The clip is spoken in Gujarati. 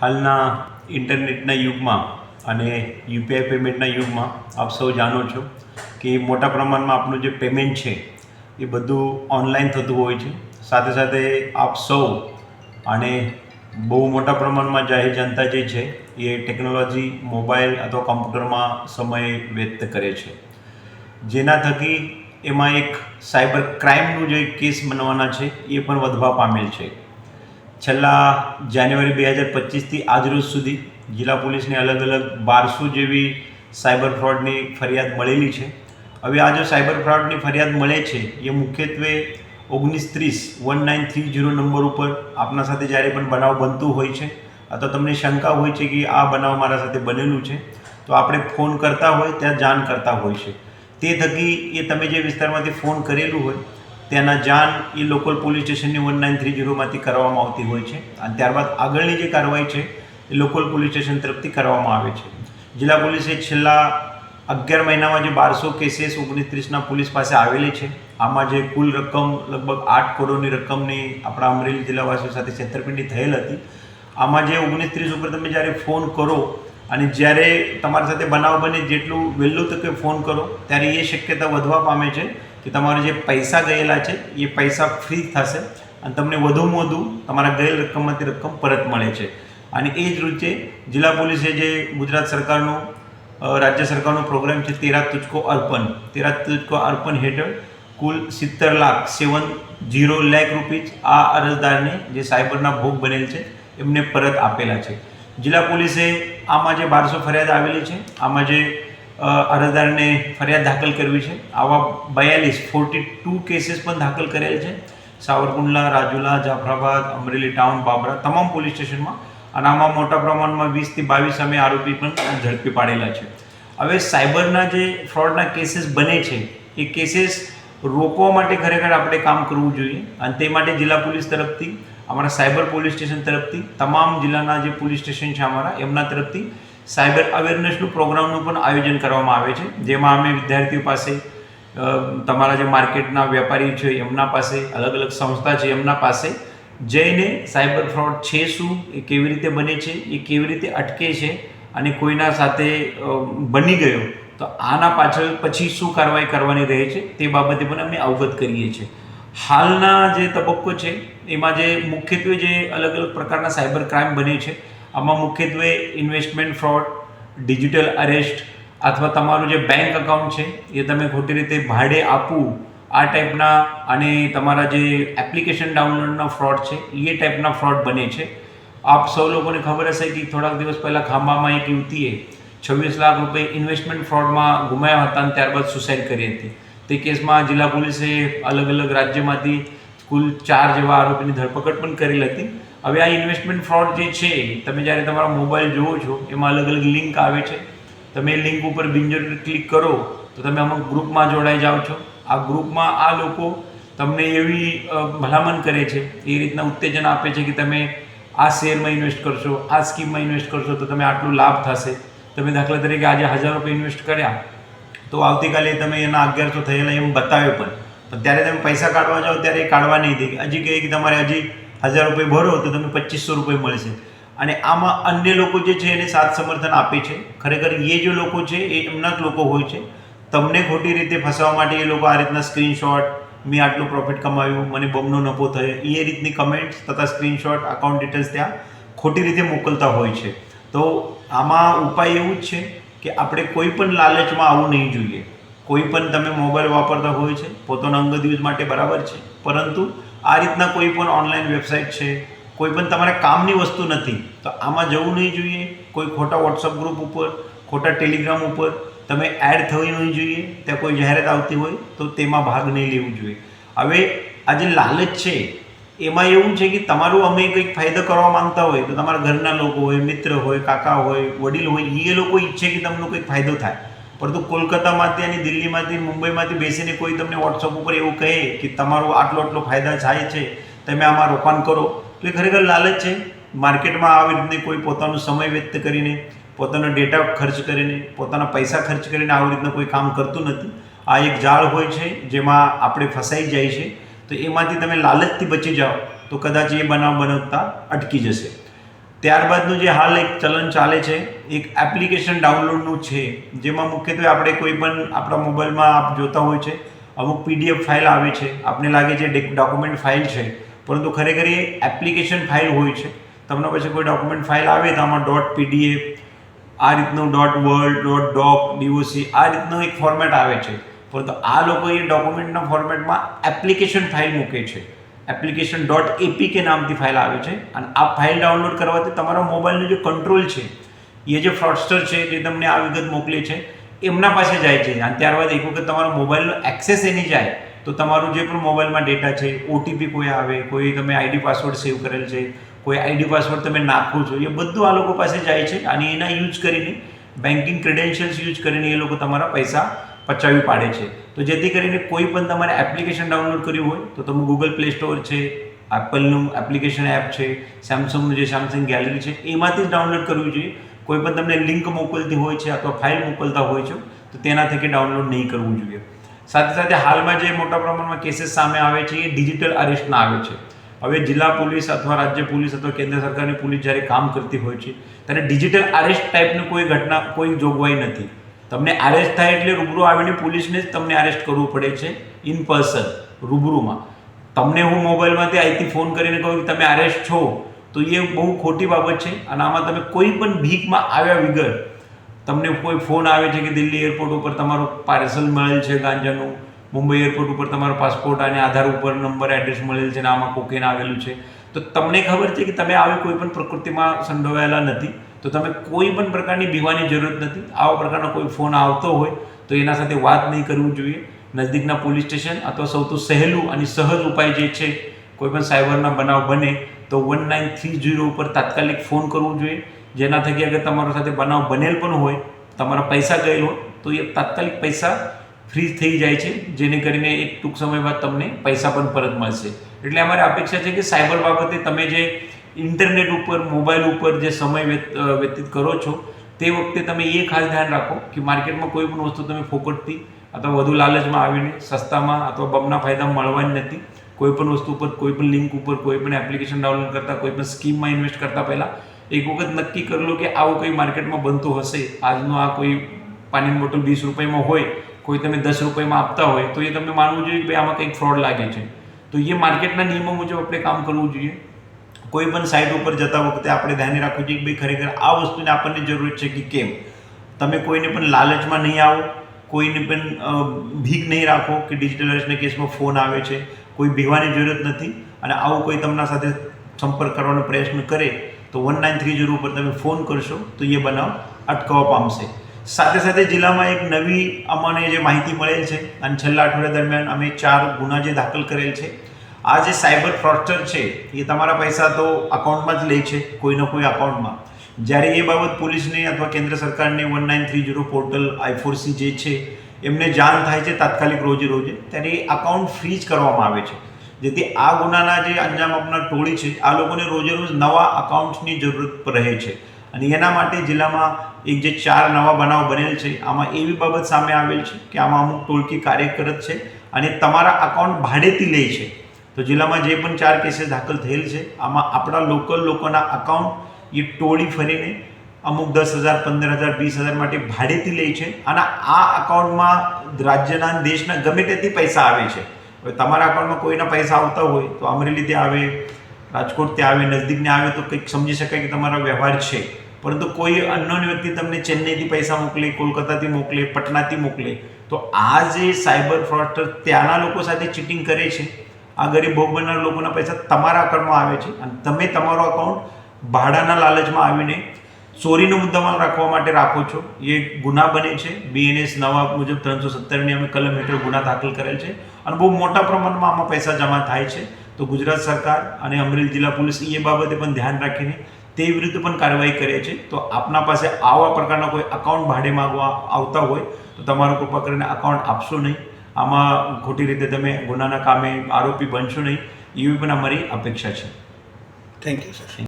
હાલના ઇન્ટરનેટના યુગમાં અને યુપીઆઈ પેમેન્ટના યુગમાં આપ સૌ જાણો છો કે મોટા પ્રમાણમાં આપણું જે પેમેન્ટ છે એ બધું ઓનલાઈન થતું હોય છે. સાથે સાથે આપ સૌ અને બહુ મોટા પ્રમાણમાં જાહેર જનતા જે છે એ ટેકનોલોજી, મોબાઈલ અથવા કમ્પ્યુટરમાં સમય વ્યક્ત કરે છે. જેના થકી એમાં એક સાયબર ક્રાઇમનું જે કેસ બનવાના છે એ પણ વધવા પામેલ છે. છેલ્લા જાન્યુઆરી બે હજાર પચીસથી આજરોજ સુધી જિલ્લા પોલીસને અલગ અલગ બારસો જેવી સાયબર ફ્રોડની ફરિયાદ મળેલી છે. હવે આ જો સાયબર ફ્રોડની ફરિયાદ મળે છે, એ મુખ્યત્વે ઓગણીસ ત્રીસ one nine three zero number ઉપર આપના સાથે જ્યારે પણ બનાવ બનતું હોય છે, અથવા તમને શંકા હોય છે કે આ બનાવ મારા સાથે બનેલું છે, તો આપણે ફોન કરતા હોય, ત્યાં જાણ કરતા હોય છે. તે થકી એ તમે જે વિસ્તારમાંથી ફોન કરેલું હોય ત્યાંના જાણ એ લોકલ પોલીસ સ્ટેશનની વન નાઇન થ્રી જીરોમાંથી કરવામાં આવતી હોય છે. અને ત્યારબાદ આગળની જે કાર્યવાહી છે, એ લોકલ પોલીસ સ્ટેશન તરફથી કરવામાં આવે છે. જિલ્લા પોલીસે છેલ્લા અગિયાર મહિનામાં જે બારસો કેસીસ ઓગણીસ પોલીસ પાસે આવેલી છે. આમાં જે કુલ રકમ લગભગ આઠ કરોડની રકમની આપણા અમરેલી જિલ્લાવાસીઓ સાથે છેતરપિંડી થયેલ હતી. આમાં જે ઓગણીસ ત્રીસ ઉપર તમે જ્યારે ફોન કરો અને જ્યારે તમારી સાથે બનાવ બને જેટલું વહેલું તકે ફોન કરો, ત્યારે એ શક્યતા વધવા પામે છે. કે તમારા જે પૈસા ગયેલા છે, એ પૈસા ફ્રી થશે અને તમને વધુમાં વધુ તમારા ગયેલ રકમમાંથી રકમ પરત મળે છે. અને એ જ રીતે જિલ્લા પોલીસે જે ગુજરાત સરકારનો રાજ્ય સરકારનો પ્રોગ્રામ છે, તેરા તુચકો અર્પણ. તેરા તુચકો અર્પણ હેઠળ કુલ સિત્તેર lakh seven zero lakh rupees આ અરજદારને જે સાયબરના ભોગ બનેલ છે, એમને પરત આપેલા છે. જિલ્લા પોલીસે આમાં જે બારસો ફરિયાદ આવેલી છે, આમાં જે અરજદારને ફરિયાદ દાખલ કરવી છે. આવા બયાલીસ ફોર્ટી ટુ કેસીસ પણ દાખલ કરેલ છે. સાવરકુંડલા, રાજુલા, જાફરાબાદ, અમરેલી ટાઉન બાબરા તમામ પોલીસ સ્ટેશનમાં અને આમાં મોટા પ્રમાણમાં વીસથી બાવીસ સામે આરોપી પણ ઝડપી પાડેલા છે. હવે સાયબરના જે ફ્રોડના કેસીસ બને છે, એ કેસીસ રોકવા માટે ખરેખર આપણે કામ કરવું જોઈએ. અને તે માટે જિલ્લા પોલીસ તરફથી, અમારા સાયબર પોલીસ સ્ટેશન તરફથી, તમામ જિલ્લાના જે પોલીસ સ્ટેશન છે અમારા, એમના તરફથી સાયબર અવેરનેસનું પ્રોગ્રામનું પણ આયોજન કરવામાં આવે છે. જેમાં અમે વિદ્યાર્થીઓ પાસે તમારા જે માર્કેટના વેપારી છે એમના પાસે, અલગ અલગ સંસ્થા છે એમના પાસે જઈને સાયબર ફ્રોડ છે શું, એ કેવી રીતે બને છે, એ કેવી રીતે અટકે છે અને કોઈના સાથે બની ગયો, તો આના પાછળ પછી શું કાર્યવાહી કરવાની રહે છે તે બાબતે પણ અમે અવગત કરીએ છીએ. હાલના જે તબક્કો છે, એમાં જે મુખ્યત્વે જે અલગ અલગ પ્રકારના સાયબર ક્રાઇમ બને છે આમાં મુખ્યત્વે ઇન્વેસ્ટમેન્ટ ફ્રોડ ડિજિટલ અરેસ્ટ અથવા તમારું જે બેંક અકાઉન્ટ છે, એ તમે ખોટી રીતે ભાડે આપવું, આ ટાઈપના અને તમારા જે એપ્લિકેશન ડાઉનલોડના ફ્રોડ છે, એ ટાઈપના ફ્રોડ બને છે. આપ સૌ લોકોને ખબર હશે કે થોડાક દિવસ પહેલાં ખાંભામાં એક યુવતીએ છવ્વીસ લાખ રૂપિયા ઇન્વેસ્ટમેન્ટ ફ્રોડમાં ગુમાવ્યા હતા અને ત્યારબાદ સુસાઇડ કરી હતી. તે કેસમાં જિલ્લા પોલીસે અલગ અલગ રાજ્યમાંથી કુલ ચાર જેવા આરોપીની ધરપકડ પણ કરેલ હતી. હવે આ ઇન્વેસ્ટમેન્ટ ફ્રોડ જે છે, તમે જ્યારે તમારા મોબાઈલ જુઓ છો, એમાં અલગ અલગ લિંક આવે છે. તમે લિંક ઉપર બિનજરૂરી ક્લિક કરો, તો તમે અમુક ગ્રુપમાં જોડાઈ જાઓ છો. આ ગ્રુપમાં આ લોકો તમને એવી ભલામણ કરે છે, એ રીતના ઉત્તેજન આપે છે કે તમે આ શેરમાં ઇન્વેસ્ટ કરશો, આ સ્કીમમાં ઇન્વેસ્ટ કરશો, તો તમે આટલું લાભ થશે. તમે દાખલા તરીકે આજે હજાર રૂપિયા ઇન્વેસ્ટ કર્યા, તો આવતીકાલે તમે એના અગિયારસો થયેલા એમ બતાવ્યો પણ. પણ ત્યારે તમે પૈસા કાઢવા જાઓ, ત્યારે એ કાઢવા નહીં દે. હજી કહે કે તમારે હજી હજાર રૂપિયા ભરો તો તમને પચીસો રૂપિયા મળશે. અને આમાં અન્ય લોકો જે છે એને સાથ સમર્થન આપે છે. ખરેખર એ જે લોકો છે એ એમના જ લોકો હોય છે. તમને ખોટી રીતે ફસાવવા માટે એ લોકો આ રીતના સ્ક્રીનશોટ મેં આટલું પ્રોફિટ કમાયું, મને બમનો નફો થયો, એ રીતની કમેન્ટ્સ તથા સ્ક્રીનશોટ અકાઉન્ટ ડિટેલ્સ ત્યાં ખોટી રીતે મોકલતા હોય છે. તો આમાં ઉપાય એવું જ છે કે આપણે કોઈ પણ લાલચમાં આવવું નહીં જોઈએ. કોઈ પણ તમે મોબાઈલ વાપરતા હોય છે, પોતાના અંગત યુઝ માટે બરાબર છે. પરંતુ આ રીતના કોઈ પણ ઓનલાઈન વેબસાઇટ છે, કોઈ પણ તમારા કામની વસ્તુ નથી, તો આમાં જવું નહીં જોઈએ. કોઈ ખોટા વોટ્સઅપ ગ્રુપ ઉપર, ખોટા ટેલિગ્રામ ઉપર તમે એડ થવી નહીં જોઈએ, ત્યાં કોઈ જાહેરાત આવતી હોય, તો તેમાં ભાગ નહીં લેવું જોઈએ. હવે આ જે લાલચ છે, એમાં એવું છે કે તમારું અમે કંઈક ફાયદો કરવા માંગતા હોય, તો તમારા ઘરના લોકો હોય, મિત્ર હોય, કાકા હોય, વડીલ હોય એ લોકો ઈચ્છે કે તમને કંઈક ફાયદો થાય. પરંતુ કોલકાતામાંથી અને દિલ્હીમાંથી, મુંબઈમાંથી બેસીને કોઈ તમને વોટ્સઅપ ઉપર એવું કહે કે તમારો આટલો આટલો ફાયદા થાય છે, તમે આમાં રોકાણ કરો, તો એ ખરેખર લાલચ છે. માર્કેટમાં આવી રીતે કોઈ પોતાનો સમય વ્યક્ત કરીને, પોતાનો ડેટા ખર્ચ કરીને, પોતાના પૈસા ખર્ચ કરીને આવી રીતના કોઈ કામ કરતું નથી. આ એક જાળ હોય છે જેમાં આપણે ફસાઈ જાય છે. તો એમાંથી તમે લાલચથી બચી જાઓ, તો કદાચ એ બનાવ બનાવતા અટકી જશે. ત્યારબાદનું જે હાલ એક ચલણ ચાલે છે, એક એપ્લિકેશન ડાઉનલોડનું છે, જેમાં મુખ્યત્વે આપણે કોઈ પણ આપણા મોબાઈલમાં આપ જોતા હોય છે, અમુક પીડીએફ ફાઇલ આવે છે, આપને લાગે છે ડોક્યુમેન્ટ ફાઇલ છે, પરંતુ ખરેખર એ એપ્લિકેશન ફાઇલ હોય છે. તમને પછી કોઈ ડોક્યુમેન્ટ ફાઇલ આવે તો આમાં ડોટ પીડીએફ આ રીતનું dot Word dot doc DOC આ રીતનું એક ફોર્મેટ આવે છે. પરંતુ આ લોકો એ ડોક્યુમેન્ટના ફોર્મેટમાં એપ્લિકેશન ફાઇલ મૂકે છે. એપ્લિકેશન ડોટ એપીકે નામથી ફાઇલ આવે છે. અને આ ફાઇલ ડાઉનલોડ કરવાથી તમારા મોબાઈલનો જે કંટ્રોલ છે, એ જે ફ્રોડસ્ટર છે, જે તમને આ વિગત મોકલે છે, એમના પાસે જાય છે. અને ત્યારબાદ એક વખત તમારો મોબાઈલનો એક્સેસ એની જાય, તો તમારું જે પણ મોબાઈલમાં ડેટા છે ઓટીપી કોઈ આવે, કોઈ તમે આઈડી પાસવર્ડ સેવ કરેલ છે, કોઈ આઈડી પાસવર્ડ તમે નાખો છો, એ બધું આ લોકો પાસે જાય છે. અને એના યુઝ કરીને બેન્કિંગ ક્રેડેન્શિયલ્સ યુઝ કરીને એ લોકો તમારા પૈસા પચાવી પાડે છે. તો જેથી કરીને કોઈ પણ તમારે એપ્લિકેશન ડાઉનલોડ કરવી હોય, તો તમે ગૂગલ પ્લે સ્ટોર છે એપલનું એપ્લિકેશન એપ છે સેમસંગનું જે સેમસંગ ગેલેરી છે, એમાંથી જ ડાઉનલોડ કરવું જોઈએ. કોઈ પણ તમને લિંક મોકલતી હોય છે અથવા ફાઇલ મોકલતા હોય છે, તો તેના થકી ડાઉનલોડ નહીં કરવું જોઈએ. સાથે સાથે હાલમાં જે મોટા પ્રમાણમાં કેસીસ સામે આવે છે, એ ડિજિટલ અરેસ્ટના આવે છે. હવે જિલ્લા પોલીસ અથવા રાજ્ય પોલીસ અથવા કેન્દ્ર સરકારની પોલીસ જ્યારે કામ કરતી હોય છે, ત્યારે ડિજિટલ અરેસ્ટ ટાઈપની કોઈ ઘટના, કોઈ જોગવાઈ નથી. તમને અરેસ્ટ થાય એટલે રૂબરૂ આવીને પોલીસને જ તમને અરેસ્ટ કરવું પડે છે ઇન પર્સન રૂબરૂમાં. તમને હું મોબાઈલમાંથી અહીંથી ફોન કરીને કહું કે તમે અરેસ્ટ છો, તો એ બહુ ખોટી બાબત છે. અને આમાં તમે કોઈ પણ ભીખમાં આવ્યા વગર તમને કોઈ ફોન આવે છે કે દિલ્હી એરપોર્ટ ઉપર તમારું પાર્સલ મળેલ છે ગાંજાનું, મુંબઈ એરપોર્ટ ઉપર તમારો પાસપોર્ટ અને આધાર ઉપર નંબર એડ્રેસ મળેલ છે ને આમાં કોકેન આવેલું છે. તો તમને ખબર છે કે તમે આવી કોઈ પણ પ્રકૃતિમાં સંડોવાયેલા નથી. તો તમે કોઈ પણ પ્રકારની બીવાની જરૂરત નથી. આવા પ્રકારનો કોઈ ફોન આવતો હોય તો એના સાથે વાત નહીં કરવું જોઈએ. નજદીકના પોલીસ સ્ટેશન અથવા સૌથી સહેલું અને સહજ ઉપાય જે છે, કોઈ પણ સાયબરના બનાવ બને તો વન નાઇન થ્રી જીરો ઉપર તાત્કાલિક ફોન કરવો જોઈએ. જેના થકી અગર તમારા સાથે બનાવ બનેલ પણ હોય, તમારા પૈસા ગયેલ હોય, તો એ તાત્કાલિક પૈસા ફ્રી થઈ જાય છે. જેને કરીને એક ટૂંક સમય બાદ તમને પૈસા પણ પરત મળશે. એટલે અમારી અપેક્ષા છે કે સાયબર બાબતે તમે જે ઇન્ટરનેટ ઉપર, મોબાઈલ ઉપર જે સમય વ્યત- વ્યતીત કરો છો, તે વખતે તમે એ ખાસ ધ્યાન રાખો કે માર્કેટમાં કોઈ પણ વસ્તુ તમે ફોકટથી અથવા વધુ લાલચમાં આવીને સસ્તામાં અથવા બમના ફાયદા મળવાની નથી. કોઈ પણ વસ્તુ ઉપર, કોઈ પણ લિંક ઉપર, કોઈ પણ એપ્લિકેશન ડાઉનલોડ કરતા, કોઈ પણ સ્કીમમાં ઇન્વેસ્ટ કરતા પહેલાં એક વખત નક્કી કરી લો કે આવું કંઈ માર્કેટમાં બનતું હશે. આજનો આ કોઈ પાણીની બોટલ વીસ રૂપિયામાં હોય, કોઈ તમે દસ રૂપિયામાં આપતા હોય, તો એ તમને માનવું જોઈએ કે ભાઈ આમાં કંઈક ફ્રોડ લાગે છે. તો એ માર્કેટના નિયમો મુજબ આપણે કામ કરવું જોઈએ. કોઈ પણ સાઇટ ઉપર જતા વખતે આપણે ધ્યાને રાખવું જોઈએ કે ભાઈ ખરેખર આ વસ્તુને આપણને જરૂર છે કે કેમ? તમે કોઈને પણ લાલચમાં નહીં આવો, કોઈને પણ ભીખ નહીં રાખો કે ડિજિટલ કેસમાં ફોન આવે છે, કોઈ ભીવાની જરૂરત નથી અને આવું કોઈ તમારા સાથે સંપર્ક કરવાનો પ્રયત્ન કરે, તો વન નાઇન થ્રી ઝીરો ઉપર તમે ફોન કરશો, તો એ બનાવ અટકાવવા પામશે. સાથે સાથે જિલ્લામાં એક નવી અમને જે માહિતી મળેલ છે, અને છેલ્લા અઠવાડિયા દરમિયાન અમે ચાર ગુના જે દાખલ કરેલ છે આ જે સાયબર ફ્રોડસ્ટર છે એ તમારા પૈસા તો અકાઉન્ટમાં જ લે છે કોઈનો કોઈ અકાઉન્ટમાં જ્યારે એ બાબત પોલીસને અથવા કેન્દ્ર સરકારને one nine three zero portal I four C જે છે, એમને જાણ થાય છે તાત્કાલિક રોજે રોજે, ત્યારે એ અકાઉન્ટ ફ્રીજ કરવામાં આવે છે. જેથી આ ગુનાના જે અંજામ આપનાર ટોળી છે, આ લોકોને રોજે રોજ નવા અકાઉન્ટ્સની જરૂરત રહે છે. અને એના માટે જિલ્લામાં એક જે ચાર નવા બનાવ બનેલ છે, આમાં એવી બાબત સામે આવેલ છે કે આમાં અમુક ટોળકી કાર્યરત છે અને તમારા અકાઉન્ટ ભાડેથી લે છે. તો જિલ્લામાં જે પણ ચાર કેસીસ દાખલ થયેલ છે, આમાં આપણા લોકલ લોકોના અકાઉન્ટ એ ટોળી ફરીને અમુક દસ હજાર, પંદર હજાર, વીસ હજાર માટે ભાડેથી લે છે અને આ અકાઉન્ટમાં રાજ્યના દેશના ગમે તેથી પૈસા આવે છે. હવે તમારા અકાઉન્ટમાં કોઈના પૈસા આવતા હોય તો અમરેલી ત્યાં આવે, રાજકોટ ત્યાં આવે, નજદીકને આવે તો કંઈક સમજી શકાય કે તમારો વ્યવહાર છે. પરંતુ કોઈ અન્યોન વ્યક્તિ તમને ચેન્નઈથી પૈસા મોકલે, કોલકાતાથી મોકલે, પટનાથી મોકલે, તો આ જે સાયબર ફ્રોડસ્ટર ત્યાંના લોકો સાથે ચીટિંગ કરે છે આ ગરીબ ભોગ બનનાર લોકોના પૈસા તમારા અકાઉન્ટમાં આવે છે અને તમે તમારો અકાઉન્ટ ભાડાના લાલચમાં આવીને ચોરીનો મુદ્દામાલ રાખવા માટે રાખો છો. એ ગુના બને છે. બીએનએસ નવા મુજબ ત્રણસો સત્તરની અમે કલમ હેઠળ ગુના દાખલ કરેલ છે અને બહુ મોટા પ્રમાણમાં આમાં પૈસા જમા થાય છે. તો ગુજરાત સરકાર અને અમરેલી જિલ્લા પોલીસ એ બાબતે પણ ધ્યાન રાખીને તે વિરુદ્ધ પણ કાર્યવાહી કરે છે. તો આપના પાસે આવા પ્રકારના કોઈ અકાઉન્ટ ભાડે માગવા આવતા હોય તો તમારો કૃપા કરીને અકાઉન્ટ આપશો નહીં. આમાં ખોટી રીતે તમે ગુનાના કામે આરોપી બનશો નહીં, એવી પણ અમારી અપેક્ષા છે. Thank you sir